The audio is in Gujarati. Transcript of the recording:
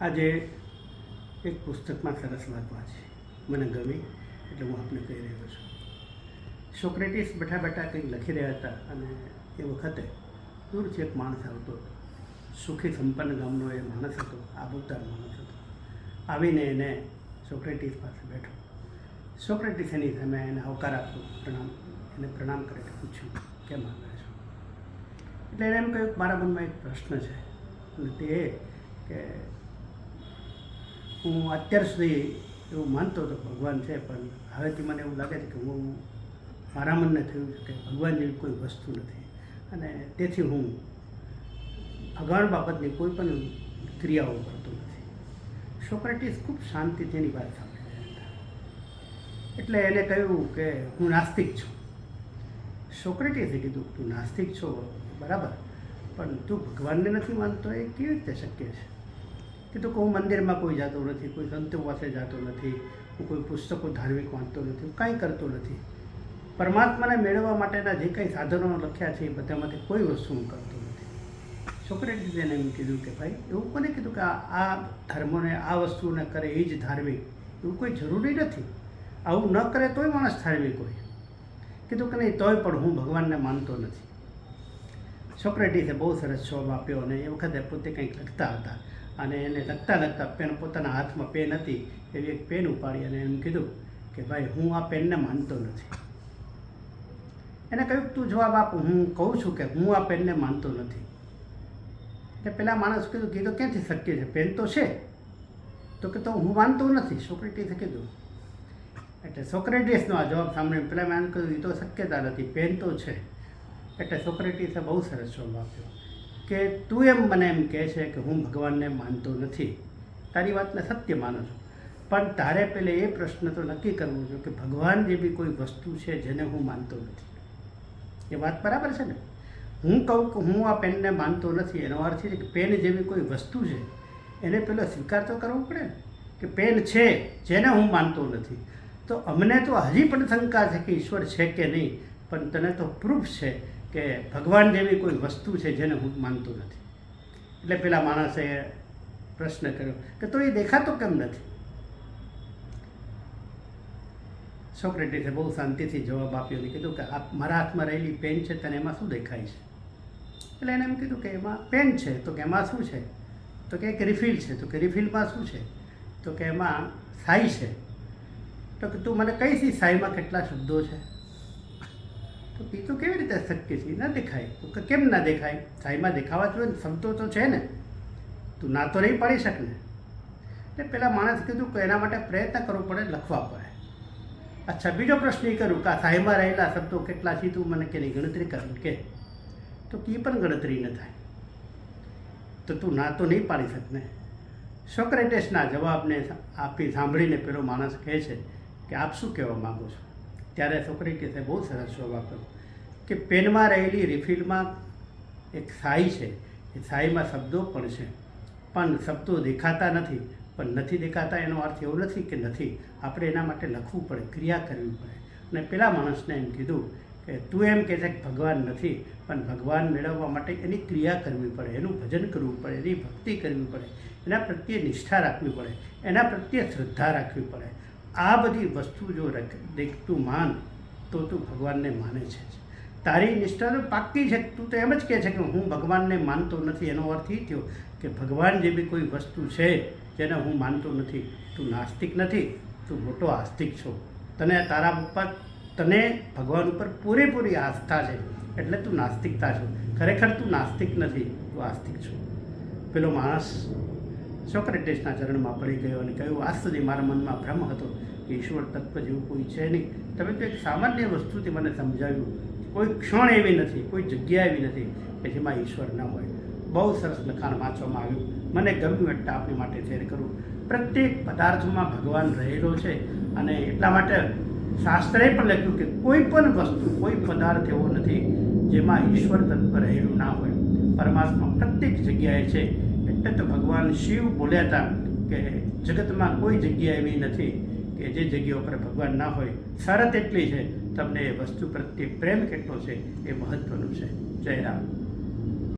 આજે એક પુસ્તકમાં સરસ વાત વાંચી. મને ગમી, એટલે હું આપને કહી રહ્યો છું. સોક્રેટિસ બેઠા બેઠા કંઈક લખી રહ્યા હતા અને એ વખતે દૂરથી એક માણસ આવતો સુખી સંપન્ન ગામનો એ માણસ હતો, આબોતાર માણસ હતો. આવીને એને સોક્રેટિસ પાસે બેઠો. સોક્રેટિસ એની સામે એને આવકાર આપ્યો પ્રણામ, એને પ્રણામ કરીને પૂછ્યું, કેમ આવ્યા છો? એટલે એને એમ કહ્યું મારા મનમાં એક પ્રશ્ન છે. અને તે કે હું અત્યાર સુધી એવું માનતો હતો ભગવાન છે, પણ હવેથી મને એવું લાગે છે કે હું મારા મનને થયું છે કે ભગવાન જેવી કોઈ વસ્તુ નથી. અને તેથી હું ભગવાન બાબતની કોઈ પણ ક્રિયાઓ કરતો નથી. સોક્રેટિસ ખૂબ શાંતિથી એની વાત સાંભળી હતા. એટલે એને કહ્યું કે હું નાસ્તિક છું. સોક્રેટિસે કીધું, તું નાસ્તિક છો, બરાબર. પણ તું ભગવાનને નથી માનતો, એ કેવી રીતે શક્ય છે? કીધું કે હું મંદિરમાં કોઈ જતો નથી, કોઈ સંતો પાસે જતો નથી, હું કોઈ પુસ્તકો ધાર્મિક વાંચતો નથી, હું કાંઈ કરતો નથી. પરમાત્માને મેળવવા માટેના જે કંઈ સાધનો લખ્યા છે એ બધામાંથી કોઈ વસ્તુ હું કરતો નથી. સોક્રેટિસે એને એમ કીધું કે ભાઈ, એવું કોને કીધું કે આ આ ધર્મોને, આ વસ્તુને કરે એ જ ધાર્મિક? એવું કોઈ જરૂરી નથી. આવું ન કરે તોય માણસ ધાર્મિક હોય. કીધું કે નહીં, તોય પણ હું ભગવાનને માનતો નથી. સોક્રેટીસે બહુ સરસ જવાબ આપ્યો અને એ વખતે પોતે કંઈક લખતા હતા. અને એને લખતા લખતા પેન પોતાના હાથમાં પેન હતી, એવી એક પેન ઉપાડી અને એમ કીધું કે, ભાઈ, હું આ પેનને માનતો નથી. એને કહ્યું, તું જવાબ આપ, હું કહું છું કે હું આ પેનને માનતો નથી. એટલે પેલા માણસ કીધું કે તો ક્યાંથી શક્ય છે? પેન તો છે. તો કે, તો હું માનતો નથી. સોક્રેટીસે કીધું. એટલે સોક્રેટીસનો આ જવાબ સાંભળીને પેલા મેં કીધું, એ તો શક્યતા નથી પેન તો છે. એટલે સોક્રેટીસે બહુ સરસ જવાબ આપ્યો. કે તું એમ મને એમ કહે છે કે હું ભગવાનને માનતો નથી. તારી વાતને સત્ય માનું છું. પણ તારે પહેલે એ પ્રશ્ન તો નક્કી કરવો જોઈએ કે ભગવાન જેવી કોઈ વસ્તુ છે જેને હું માનતો નથી. એ વાત બરાબર છે ને? હું કહું કે હું આ પેનને માનતો નથી, એનો અર્થ છે કે પેન જેવી કોઈ વસ્તુ છે, એને પેલો સ્વીકાર તો કરવો પડે કે પેન છે જેને હું માનતો નથી. તો અમને તો હજી પણ શંકા છે કે ઈશ્વર છે કે નહીં, પણ તને તો પ્રૂફ છે કે ભગવાન જેવી કોઈ વસ્તુ છે જેને હું માનતો નથી. એટલે પેલા માણસે પ્રશ્ન કર્યો કે તો એ દેખાતો કેમ નથી? સોક્રેટિસે બહુ શાંતિથી જવાબ આપ્યો અને કીધું કે આ મારા હાથમાં રહેલી પેન છે તને એમાં શું દેખાય છે? એટલે એને એમ કીધું કે એમાં પેન છે, તો કે એમાં શું છે? તો કે એક રિફિલ છે, તો કે રિફિલમાં શું છે? તો કે એમાં સાઈ છે. તો કે તું મને કઈ સી સાઈમાં કેટલા શબ્દો છે? તો એ તો કેવી રીતે શક્ય છે? ન દેખાય. તો કેમ ના દેખાય? સાઈમાં દેખાવા જોઈએ ને શબ્દો તો છે ને. તું ના તો નહીં પાડી શકને. એટલે પેલા માણસ કીધું કે એના માટે પ્રયત્ન કરવો પડે, લખવા પડે. અચ્છા, બીજો પ્રશ્ન એ કરું કે આ સાહેબમાં રહેલા શબ્દો કેટલા છે તું મને કેની ગણતરી કર કે. તો એ પણ ગણતરી ન થાય. તો તું ના તો નહીં પાડી શકને. સોક્રેટિસના જવાબને આપી સાંભળીને પેલો માણસ કહે છે કે, આપ શું કહેવા માગો છો? ત્યારે છોકરી કહેશે બહુ સરસ જવાબ આપ્યો કે પેનમાં રહેલી રિફિલમાં એક સાઈ છે. એ સાઈમાં શબ્દો પણ છે. પણ શબ્દો દેખાતા નથી. પણ નથી દેખાતા એનો અર્થ એવો નથી કે નથી. આપણે એના માટે લખવું પડે, ક્રિયા કરવી પડે. અને પેલા માણસને એમ કીધું કે તું એમ કહે છે કે ભગવાન નથી, પણ ભગવાન મેળવવા માટે એની ક્રિયા કરવી પડે, એનું ભજન કરવું પડે, એની ભક્તિ કરવી પડે. એના પ્રત્યે નિષ્ઠા રાખવી પડે. એના પ્રત્યે શ્રદ્ધા રાખવી પડે. આ બધી વસ્તુ જો દેખતું માન, તો તું ભગવાનને માને છે તારી નિષ્ઠા તો પાક્કી છે. તું તો એમ જ કહે છે કે હું ભગવાનને માનતો નથી. એનો અર્થ એ થયો કે ભગવાન જેવી કોઈ વસ્તુ છે જેને હું માનતો નથી, તું નાસ્તિક નથી, તું મોટો આસ્તિક છો. તને તારા ઉપર તને ભગવાન ઉપર પૂરેપૂરી આસ્થા છે. એટલે તું નાસ્તિકતા છો. ખરેખર તું નાસ્તિક નથી, તું આસ્તિક છો. પેલો માણસ સોક્રેટિસના ચરણમાં પડી ગયો અને કહ્યું, આજ સુધી મારા મનમાં ભ્રમ હતો કે ઈશ્વર તત્વ જેવું કોઈ છે નહીં. તમે તો એક સામાન્ય વસ્તુથી મને સમજાવ્યું કોઈ ક્ષણ એવી નથી, કોઈ જગ્યા એવી નથી કે જેમાં ઈશ્વર ન હોય. બહુ સરસ લખાણ વાંચવામાં આવ્યું. મને ગમ્યું એટલે આપની માટે શેર કરું. પ્રત્યેક પદાર્થમાં ભગવાન રહેલો છે અને એટલા માટે શાસ્ત્રએ પણ લખ્યું કે કોઈ પણ વસ્તુ, કોઈ પદાર્થ એવો નથી જેમાં ઈશ્વર તત્વ રહેલું ના હોય. પરમાત્મા પ્રત્યેક જગ્યાએ છે. એટલે તો ભગવાન શિવ બોલ્યા હતા કે જગતમાં કોઈ જગ્યા એવી નથી કે જે જગ્યા ઉપર ભગવાન ના હોય. શરત એટલી છે. તમને એ વસ્તુ પ્રત્યે પ્રેમ કેટલો છે એ મહત્વનું છે. જય રામ.